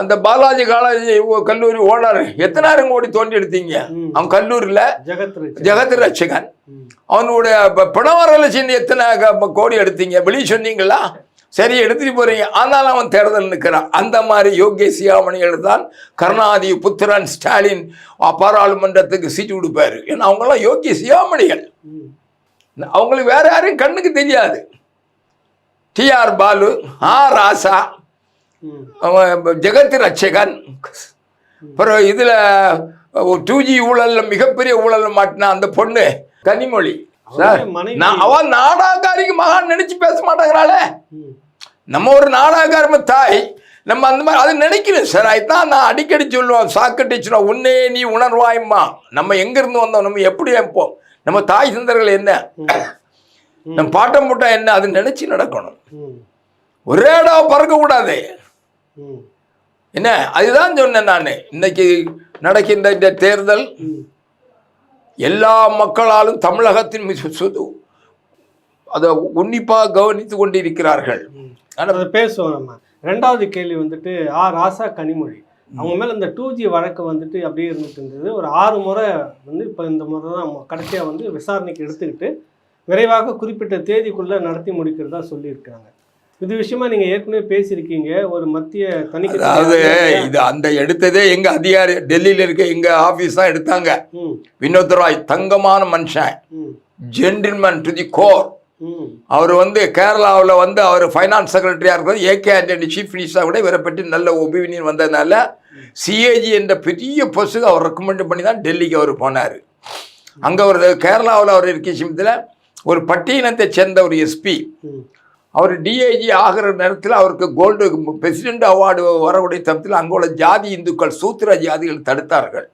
அந்த பாலாஜி காலேஜ் கல்லூரி ஓனர் எத்தனாயிரம் கோடி தோண்டி எடுத்தீங்க. அவன் கல்லூரியில் ஜெகத் ரட்சகன். அவனுடைய பிணவரல சின்ன எத்தனை கோடி எடுத்தீங்க? வெளியே சொன்னீங்களா? சரி எடுத்துட்டு போறீங்க. ஆனாலும் அவன் தேர்தல் நிற்கிறான். அந்த மாதிரி யோகிய சியாமணிகள் தான் கருணாநிதி புத்திரன் ஸ்டாலின் பாராளுமன்றத்துக்கு சீட்டு கொடுப்பாரு ஏன்னா அவங்கெல்லாம் யோகிய சியாமணிகள். அவங்களுக்கு வேற யாரையும் கண்ணுக்கு தெரியாது. TR Balu A Raja. அவன் ஜெகத் ரட்சகன். அப்புறம் இதில் டூ ஜி ஊழலில் மிகப்பெரிய ஊழல் மாட்டின அந்த பொண்ணு கனிமொழி. சார் நான் அவன் நாடாகாரிக்கு மகான் நினைச்சு பேச மாட்டேங்கிறாளே. நம்ம ஒரு நாடாகாரம தாய் நம்ம அந்த மாதிரி அது நினைக்கணும். சார் அதுதான் நான் அடிக்கடி சொல்லுவோம் சாக்கட்டிச்சுனா உன்னே நீ உணர்வாயம்மா. நம்ம எங்கேருந்து வந்தோம்? நம்ம எப்படி இருப்போம்? நம்ம தாய் சிந்தர்கள் என்ன? நம்ம பாட்டம் போட்டா என்ன? அது நினைச்சு நடக்கணும். ஒரே இடம் பறக்கக்கூடாது. என்ன? அதுதான் சொன்னேன் நான். இன்னைக்கு நடக்கின்ற இந்த தேர்தல். எல்லா மக்களாலும் தமிழகத்தின் அதை உன்னிப்பாக கவனித்து கொண்டிருக்கிறார்கள். ஆனால் பேசுவோம் நம்ம. ரெண்டாவது கேள்வி வந்துட்டு ஆ ராசா கனிமொழி. அவங்க மேல இந்த டூ ஜி வழக்கு வந்துட்டு அப்படியே இருந்துட்டு இருந்தது. ஒரு ஆறு முறை வந்து இப்போ இந்த முறை தான் கடைசியா வந்து விசாரணைக்கு எடுத்துக்கிட்டு விரைவாக குறிப்பிட்ட தேதிக்குள்ள நடத்தி முடிக்கிறதா சொல்லியிருக்காங்க இது விஷயமா நீங்க ஏற்கனவே பேசியிருக்கீங்க. ஒரு மத்திய தணிக்கை அதாவது இது அந்த எடுத்ததே எங்க அதிகாரி டெல்லியில இருக்க எங்க ஆபீஸ் தான் எடுத்தாங்க. வினோத் ராய் தங்கமான மனுஷன். ஜென்டில்மேன் டு தி கோர் அவர் வந்து கேரளாவில் வந்து அவர் ஃபைனான்ஸ் செக்ரட்டரியாக இருக்கிறது. ஏகே ஆண்டனி சீஃப் மினிஸ்டராக கூட இவரை பற்றி நல்ல ஒப்பீனியன் வந்ததுனால சிஏஜி என்ற பெரிய பொஸ்ட்டுக்கு அவர் ரெக்கமெண்ட் பண்ணி தான் டெல்லிக்கு அவர் போனார். அங்கே ஒரு கேரளாவில் அவர் இருக்க சமயத்தில் ஒரு பட்டியலத்தை சேர்ந்த ஒரு எஸ்பி அவர் டிஐஜி ஆகிற நேரத்தில் அவருக்கு கோல்டு பிரசிடென்ட் அவார்டு வரக்கூடிய தரத்தில் அங்கே உள்ள ஜாதி இந்துக்கள் சூத்திர ஜாதிகள் தடுத்தார்கள்.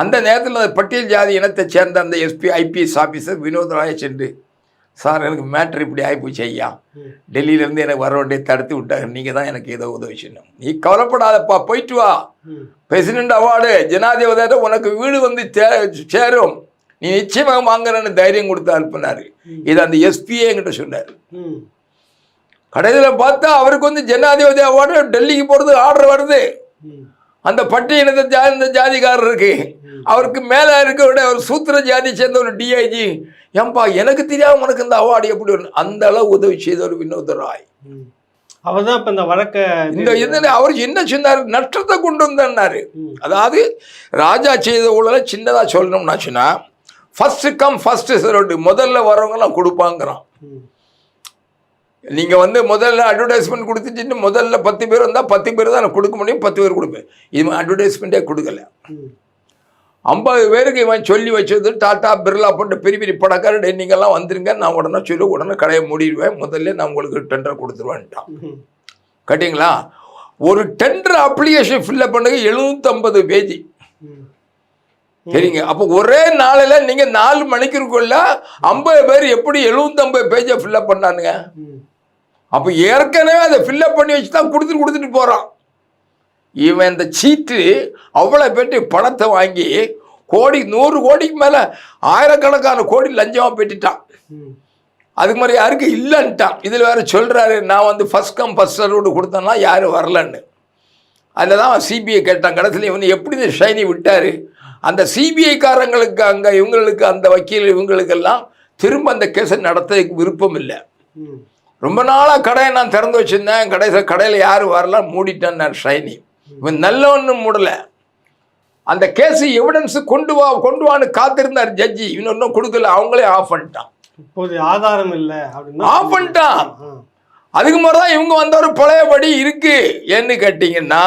அந்த நேரத்தில் அந்த பட்டியல் ஜாதி இனத்தை சேர்ந்த அந்த எஸ்பி ஐபிஎஸ் ஆஃபீஸர் வினோத் ராயை சென்று சார் எனக்கு மேட்ரு இப்படி ஆகிப்போச்சு ஐயா. டெல்லியிலேருந்து எனக்கு வர வேண்டிய தடுத்து விட்டாங்க நீங்கள் தான் எனக்கு ஏதோ உதவி செய்யணும். நீ கவலைப்படாதப்பா போயிட்டு வா. பிரசிடென்ட் அவார்டு ஜனாதிபதி உனக்கு வீடு வந்து சேரும். நீ நிச்சயமாக வாங்குறேன்னு தைரியம் கொடுத்து அனுப்புனார். இது அந்த எஸ்பியே என்கிட்ட சொன்னார். கடைசியில் பார்த்தா அவருக்கு வந்து ஜனாதிபதி அவார்டு டெல்லிக்கு போகிறது ஆர்டர் வருது. அந்த பட்டியலத்தை ஜாதி ஜாதிகாரருக்கு அவருக்கு மேலே இருக்க விட ஒரு சூத்திர ஜாதி சேர்ந்த ஒரு டிஐஜி ஏன்பா எனக்கு தெரியாம உனக்கு இந்த அவார்டு எப்படி அந்த அளவு உதவி செய்த ஒரு வினோத ராய். அவர் தான் இப்போ இந்த வழக்கை இந்த இதில் அவர் என்ன சொன்னார்? நஷ்டத்தை கொண்டு வந்தாரு அதாவது ராஜா செய்த ஊழலை சின்னதாக சொல்லணும்னாச்சுன்னா ஃபர்ஸ்ட் கம் ஃபர்ஸ்ட் சரோடு முதல்ல வரவங்கலாம் கொடுப்பாங்கிறான். நீங்கள் வந்து முதல்ல அட்வர்டைஸ்மெண்ட் கொடுத்துட்டு முதல்ல பத்து பேர் வந்தால் பத்து பேர் தான் நான் கொடுக்க முடியும் பத்து பேர் கொடுப்பேன். இது அட்வர்டைஸ்மெண்ட்டே கொடுக்கல. ஐம்பது பேருக்கு இவன் சொல்லி வச்சது டாட்டா பிர்லா போன்ற பெரிய பெரிய பணக்காரர் நீங்கள்லாம் வந்துருங்க நான் உடனே சொல்லி உடனே கடையை மூடிடுவேன் முதல்ல நான் உங்களுக்கு டெண்டர் கொடுத்துருவேன்ட்டான். கேட்டிங்களா? ஒரு டெண்டர் அப்ளிகேஷன் ஃபில்அப் பண்ணுங்க எழுநூற்றம்பது பேஜ். சரிங்க. அப்போ ஒரே நாளில் நீங்கள் நாலு மணிக்குள்ள ஐம்பது பேர் எப்படி எழுநூற்றம்பது பேஜை ஃபில்அப் பண்ணானுங்க? அப்போ ஏற்கனவே அதை ஃபில்அப் பண்ணி வச்சு தான் கொடுத்துட்டு கொடுத்துட்டு போகிறான் இவன் இந்த சீட்டு அவ்வளோ பேட்டு பணத்தை வாங்கி கோடி நூறு கோடிக்கு மேலே ஆயிரக்கணக்கான கோடி லஞ்சமாக பெற்றுட்டான். அதுக்கு மாதிரி யாருக்கு இல்லைன்ட்டான். இதில் வேறு சொல்கிறாரு நான் வந்து ஃபஸ்ட் கம் ஃபஸ்ட் சர்வோடு கொடுத்தேன்னா யாரும் வரலன்னு. அதில் தான் சிபிஐ கேட்டான். கடைசியில் இவன் எப்படி இந்த ஷைனி விட்டார்? அந்த சிபிஐ காரங்களுக்கு அங்கே இவங்களுக்கு அந்த வக்கீல் இவங்களுக்கெல்லாம் திரும்ப அந்த கேஸை நடத்த விருப்பம் இல்லை. ரொம்ப நாளாக கடையை நான் திறந்து வச்சுருந்தேன். கடைசியில் கடையில் யாரும் வரல? மூடிட்டேன் நான் ஷைனி. இவன் நல்லவன்னு மூடலை. அந்த கேஸ் எவிடன்ஸ் கொண்டு வா கொண்டு வான்னு காத்திருந்தார் ஜட்ஜி இவன் ஒன்றும் கொடுக்கல. அவங்களே ஆஃப் பண்ணிட்டான். இப்போது ஆதாரம் இல்லை அப்படின்னா ஆஃப் பண்ணிட்டான். அதுக்கு மாதிரி தான் இவங்க வந்த ஒரு பழையபடி இருக்கு. ஏன்னு கேட்டிங்கன்னா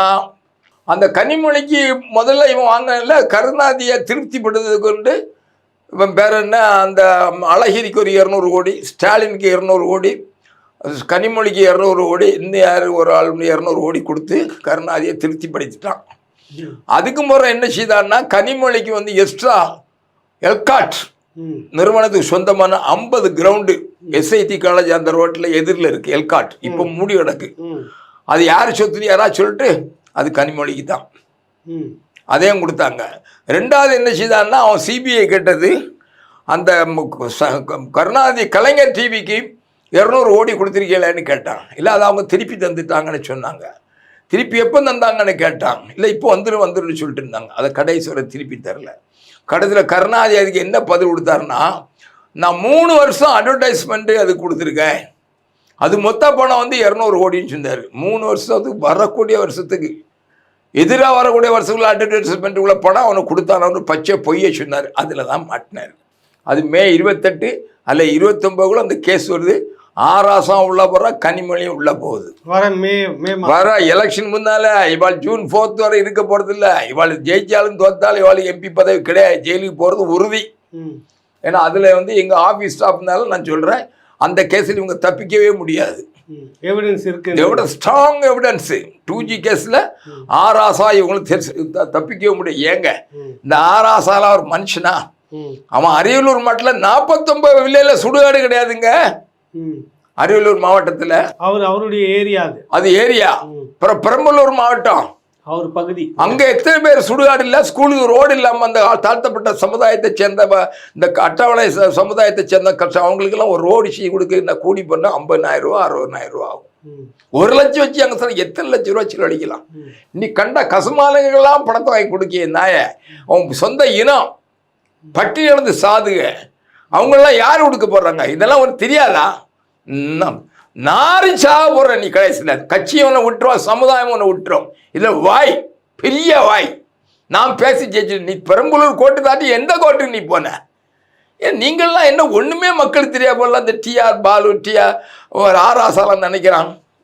அந்த கனிமொழிக்கு முதல்ல இவன் வாங்கினல கருணாதியை திருப்திப்படுத்துறது கொண்டு இவன் பேர் என்ன? அந்த அழகிரிக்கு ஒரு இரநூறு கோடி ஸ்டாலினுக்கு இரநூறு கோடி கனிமொழிக்கு இரநூறு கோடி இன்னும் யார் ஒரு ஆள் இரநூறு கோடி கொடுத்து கருணாதியை திருப்திப்படுத்திட்டான் ம். அதுக்கு முறை என்ன செய்தான்னா கனிமொழிக்கு வந்து எக்ஸ்ட்ரா எல்காட் நிறுவனத்துக்கு சொந்தமான ஐம்பது கிரவுண்டு எஸ்ஐடி காலேஜ் அந்த ரோட்டில் எதிரில் இருக்குது எல்காட் இப்போ மூடி கிடக்கு. அது யார் சொத்துன்னு யாராவது சொல்லிட்டு அது கனிமொழிக்கு தான். அதையும் கொடுத்தாங்க. ரெண்டாவது என்ன செய்தான்னா அவன் சிபிஐ கேட்டது அந்த கருணாநிதி கலைஞர் டிவிக்கு இரநூறு ஓடி கொடுத்துருக்கீங்களேன்னு கேட்டான். இல்லை அதை அவங்க திருப்பி தந்துட்டாங்கன்னு சொன்னாங்க. திருப்பி எப்போ தந்தாங்கன்னு கேட்டான். இல்லை இப்போ வந்துடும் வந்துடும் சொல்லிட்டு இருந்தாங்க. அதை கடைசி வரை திருப்பி தரல. கடைசியில் கருணாதிக்கு என்ன பதில் கொடுத்தாருன்னா நான் மூணு வருஷம் அட்வர்டைஸ்மெண்ட்டு அது கொடுத்துருக்கேன். அது மொத்த பணம் வந்து இரநூறு கோடின்னு சொன்னார். மூணு வருஷத்துக்கு வரக்கூடிய வருஷத்துக்கு எதிராக வரக்கூடிய வருஷத்துக்குள்ள அட்வர்டைஸ்மெண்ட்டுக்குள்ள உள்ள பணம் அவனுக்கு கொடுத்தானு பச்சை பொய்யை சொன்னார். அதில் தான் மாட்டினார். அது மே இருபத்தெட்டு அல்ல இருபத்தொம்போதுக்குள்ள அந்த கேஸ் வருது. ஆராசம் உள்ள போகிறா கனிமொழியும் உள்ள போகுது. வர மே மே வர எலெக்ஷன் முன்னால இவாள் ஜூன் ஃபோர்த் வரை இருக்க போறது இல்ல. இவாள் ஜெயிச்சாலும் தோத்தாலும் இவாள் எம்பி பதவி கிடையாது. ஜெயிலுக்கு போறது உறுதி. ஏன்னா அதுல வந்து எங்க ஆபீஸ் ஸ்டாஃப்னால நான் சொல்றேன் அந்த கேஸில் இவங்க தப்பிக்கவே முடியாது. எவிடன்ஸ் இருக்கு. எவிட ஸ்ட்ராங் எவிடன்ஸ் டூ ஜி கேஸில் ஆராசா த- தப்பிக்கவே முடியும் ஏங்க. இந்த ஆராசால ஒரு மனுஷனா? அவன் அரியலூர் மாவட்டத்தில் நாற்பத்தொம்பது வில்லையில் சுடுகாடு கிடையாதுங்க. அரியலூர் மாவட்டத்தில் அவர் அவருடைய ஏரியா அது. அது ஏரியா. அப்புறம் பெரம்பலூர் மாவட்டம். அவர் பகுதி. அங்க எத்தனை பேர் சுடுகாடு இல்ல ஸ்கூலுக்கு ரோடு இல்லாம அந்த தாழ்த்தப்பட்ட சமுதாயத்தை சேர்ந்த இந்த அட்டவணை சமுதாயத்தை சேர்ந்த கஷ்டம் அவங்களுக்கெல்லாம் ஒரு ரோடு செய்ய கொடுக்க இந்த கூடி பண்ண ஐம்பதாயிரம் ரூபா அறுபதாயிரம் ரூபா ஆகும். ஒரு லட்சம் வச்சு அங்கே சார் எத்தனை லட்சம் ரூபா செலவழிக்கலாம். நீ கண்ட கசுமாலங்கள்லாம் பணத்தை வாங்கி கொடுக்க நாய அவன் சொந்த இனம். பட்டி இழந்து சாதுக. அவங்களெல்லாம் யார் கொடுக்க போடுறாங்க? இதெல்லாம் உனக்கு தெரியாதா? நாரி சாக போடுற நீ கடைசியில். கட்சி ஒன்று விட்டுருவோம் சமுதாயம் ஒன்று விட்டுரும். இதில் வாய் பெரிய வாய். நான் பேசி ஜெயிச்சு நீ பெரம்பலூர் கோட்டு தாட்டி எந்த கோட்டுக்கு நீ போன? ஏன் நீங்கள்லாம் என்ன ஒன்றுமே மக்களுக்கு தெரியா போல இந்த டிஆர் பாலு டிஆர் ஒரு ஆர் ஆசாலாம் நினைக்கிறான்